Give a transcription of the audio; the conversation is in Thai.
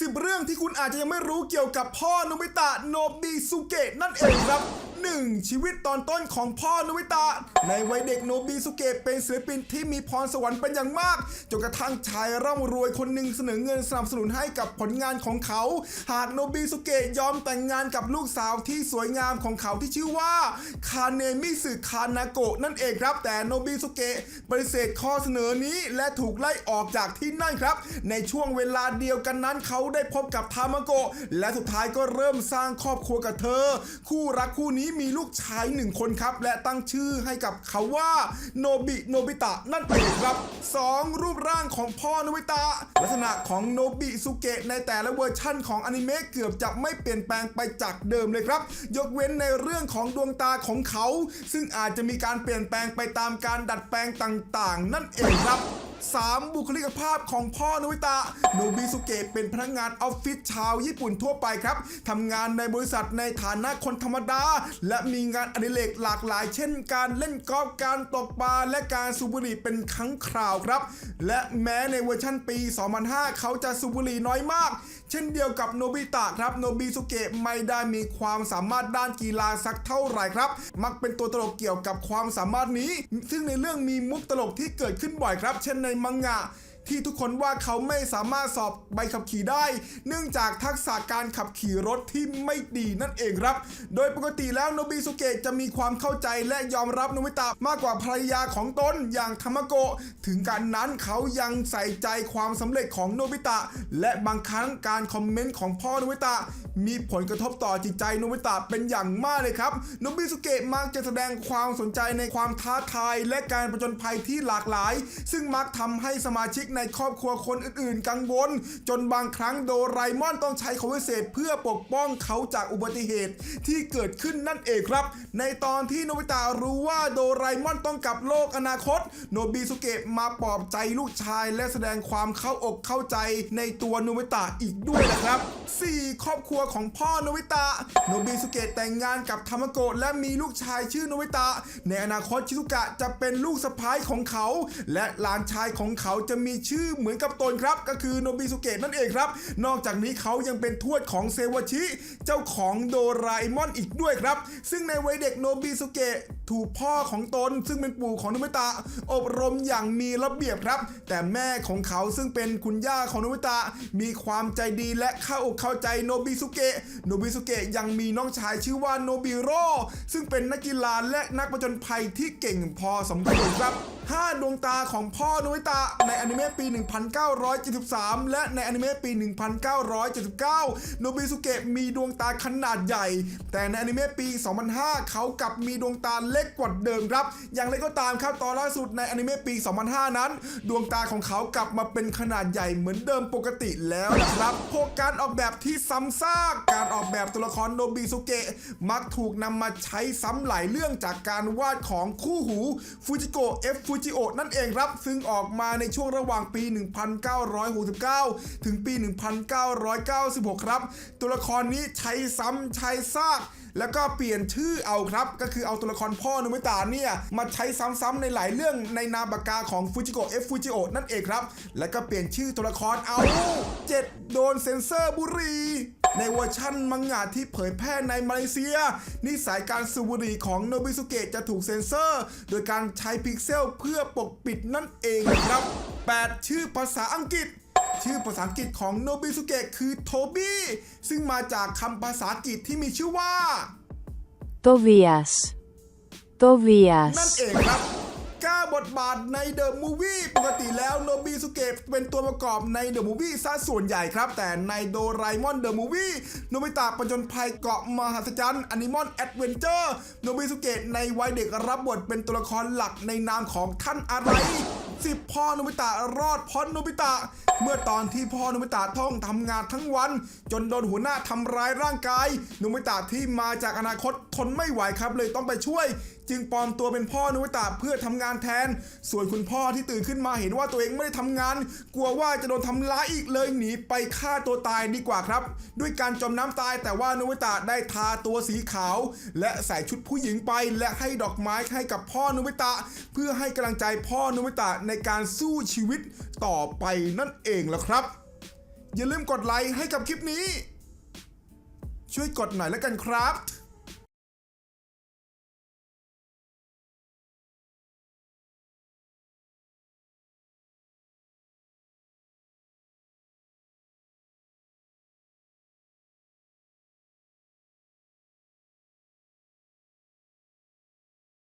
สิบเรื่องที่คุณอาจจะยังไม่รู้เกี่ยวกับพ่อโนบิตะโนบิสุเกะนั่นเองครับ 1. ชีวิตตอนต้นของพ่อโนบิตะ ในวัยเด็กโนบิสุเกะเป็นศิลปินที่มีพรสวรรค์เป็นอย่างมาก จนกระทั่งชายร่ำรวยคนหนึ่งเสนอเงินสนับสนุนให้กับผลงานของเขา หากโนบิสุเกะยอมแต่งงานกับลูกสาวที่สวยงามของเขาที่ชื่อว่าคาเนมิสึคานาโกะนั่นเองครับ แต่โนบิสุเกะปฏิเสธข้อเสนอนี้และถูกไล่ออกจากที่นั่นครับ ในช่วงเวลาเดียวกันนั้นเขาได้พบกับทามาโกะและสุดท้ายก็เริ่มสร้างครอบครัวกับเธอ คู่รักคู่นี้มีลูกชายหนึ่งคนครับ และตั้งชื่อให้กับเขาว่าโนบิโนบิตะนั่นเองครับ 2. รูปร่างของพ่อโนบิตะ ลักษณะของโนบิสุเกะในแต่ละเวอร์ชั่นของอนิเมะเกือบจะไม่เปลี่ยนแปลงไปจากเดิมเลยครับ ยกเว้นในเรื่องของดวงตาของเขา ซึ่งอาจจะมีการเปลี่ยนแปลงไปตามการดัดแปลงต่างๆ นั่นเองครับ 3. บุคลิกภาพของพ่อโนบิตะโนบิสุเกะเป็นพนักงานออฟฟิศชาวญี่ปุ่นทั่วไปครับทำงานในบริษัทในฐานะคนธรรมดา และมีงานอดิเรกหลากหลาย เช่น การเล่นกอล์ฟการตกปลาและการสูบบุหรี่เป็นครั้งคราวครับ และแม้ในเวอร์ชั่นปี 2005 เขาจะสูบบุหรี่น้อยมาก เช่นเดียวกับโนบิตะครับโนบิสุเกะไม่ได้มีความสามารถด้านกีฬาสักเท่าไหร่ครับ มักเป็นตัวตลกเกี่ยวกับความสามารถนี้ ซึ่งในเรื่องมีมุกตลกที่เกิดขึ้นบ่อยครับ เช่นในมังงะ ที่ทุกคนว่าเขาไม่สามารถสอบใบขับขี่ได้ เนื่องจากทักษะการขับขี่รถที่ไม่ดีนั่นเองครับ โดยปกติแล้วโนบิสุเกะจะมีความเข้าใจและยอมรับโนบิตะมากกว่าภรรยาของตนอย่างธรรมโกะถึงการนั้นเขายังใส่ใจความสำเร็จของโนบิตะ และบางครั้งการคอมเมนต์ของพ่อโนบิตะ มีผลกระทบต่อจิตใจโนบิตะเป็นอย่างมากเลยครับโนบิสุเกะมักจะแสดงความสนใจในความท้าทายและการประจนภัยที่หลากหลาย ซึ่งมักทำให้สมาชิกในครอบครัวคนอื่นๆ กังวล จนบางครั้งโดรมอนต้องใช้ของวิเศษเพื่อปกป้องเขาจากอุบัติเหตุที่เกิดขึ้นนั่นเองครับ ในตอนที่โนบิตะรู้ว่าโดรมอนต้องกลับโลกอนาคต โนบิสุเกะมาปลอบใจลูกชายและแสดงความเข้าอกเข้าใจในตัวโนบิตะอีกด้วยนะครับ 4. ครอบครัวของพ่อโนบิตะโนบิสุเกะแต่งงานกับทามโกะและมีลูกชายชื่อโนบิตะ ในอนาคตชิซุกะจะเป็นลูกสะพ้ายของเขา และหลานชายของเขาจะมีชื่อเหมือนกับตนครับ ก็คือโนบิสุเกะนั่นเองครับ นอกจากนี้เขายังเป็นทวดของเซวาชิ เจ้าของโดราเอมอนอีกด้วยครับ ซึ่งในวัยเด็กโนบิสุเกะถูกพ่อของตน ซึ่งเป็นปู่ของโนบิตะ อบรมอย่างมีระเบียบครับ แต่แม่ของเขาซึ่งเป็นคุณย่าของโนบิตะ มีความใจดีและเข้าอกเข้าใจโนบิสุเกะโนบิสุเกะยังมีน้องชายชื่อว่าโนบิโร่ซึ่งเป็นนักกีฬาและนักประจนภัยที่เก่งพอสมควรครับ 5 ดวงตาของพ่อโนบิตะในอนิเมะปี 1973 และในอนิเมะปี 1979 โนบิสุเกะมีดวงตาขนาดใหญ่ แต่ในอนิเมะปี 2005 เขากลับมีดวงตาเล็กกว่าเดิมครับ อย่างไรก็ตามครับตอนล่าสุดในอนิเมะปี 2005 นั้น ดวงตาของเขากลับมาเป็นขนาดใหญ่เหมือนเดิมปกติแล้วนะครับพวกการออกแบบที่ซ้ำซากการออกแบบตัวละครโนบิสุเกะมักถูกนำมาใช้ซ้ำหลายเรื่องจากการวาดของคู่หูฟูจิโกะเอฟฟูจิโอนั่นเองครับ ซึ่งออกมาในช่วงระหว่างปี 1969 ถึงปี 1996 ครับ ตัวละครนี้ใช้ซ้ำใช้ซากแล้วก็เปลี่ยนชื่อเอาครับ ก็คือเอาตัวละครพ่อโนมิตาเนี่ย มาใช้ซ้ำๆในหลายเรื่องในนามปากกาของฟูจิโกะเอฟฟูจิโอนั่นเองครับ แล้วก็เปลี่ยนชื่อตัวละครเอา7โดนเซ็นเซอร์บุรี ในเวอร์ชั่นมังงะที่เผยแพร่ในมาเลเซีย นิสัยการสูบบุหรี่ของโนบิสุเกะจะถูกเซ็นเซอร์ โดยการใช้พิกเซลเพื่อปกปิดนั่นเองครับ 8 ชื่อภาษาอังกฤษชื่อภาษาอังกฤษของโนบิสุเกะคือโทบี้ซึ่งมาจากคำภาษาอังกฤษที่มีชื่อว่า Tobias. Tobias. นั่นเองครับก้า บทบาทในเดอะมูวี่ปกติแล้วโนบิสุเกะเป็นตัวประกอบในเดอะมูวี่ซะส่วนใหญ่ครับ แต่ในโดรมอนเดอะมูวี่โนบิตะประจนภัยเกาะมหัศจรรย์อนิมอนแอดเวนเจอร์โนบิสุเกะในวัยเด็กรับบทเป็นตัวละครหลักในนามของท่านอะไรสิบพ่อโนบิตะรอดพ้นโนบิตะ เมื่อตอนที่พ่อโนบิตะท่องทำงานทั้งวัน จนโดนหัวหน้าทำร้ายร่างกายโนบิตะที่มาจากอนาคตทนไม่ไหวครับเลยต้องไปช่วยจึงปลอมตัวเป็นพ่อนบิตะเพื่อทำงานแทน ส่วนคุณพ่อที่ตื่นขึ้นมาเห็นว่าตัวเองไม่ได้ทำงาน กลัวว่าจะโดนทำร้ายอีกเลยหนีไปฆ่าตัวตายดีกว่าครับ ด้วยการจมน้ำตายแต่ว่านบิตะได้ทาตัวสีขาว และใส่ชุดผู้หญิงไปและให้ดอกไม้ให้กับพ่อนบิตะ เพื่อให้กำลังใจพ่อนบิตะในการสู้ชีวิตต่อไปนั่นเองละครับ อย่าลืมกดไลค์ให้กับคลิปนี้ ช่วยกดหน่อยแล้วกันครับ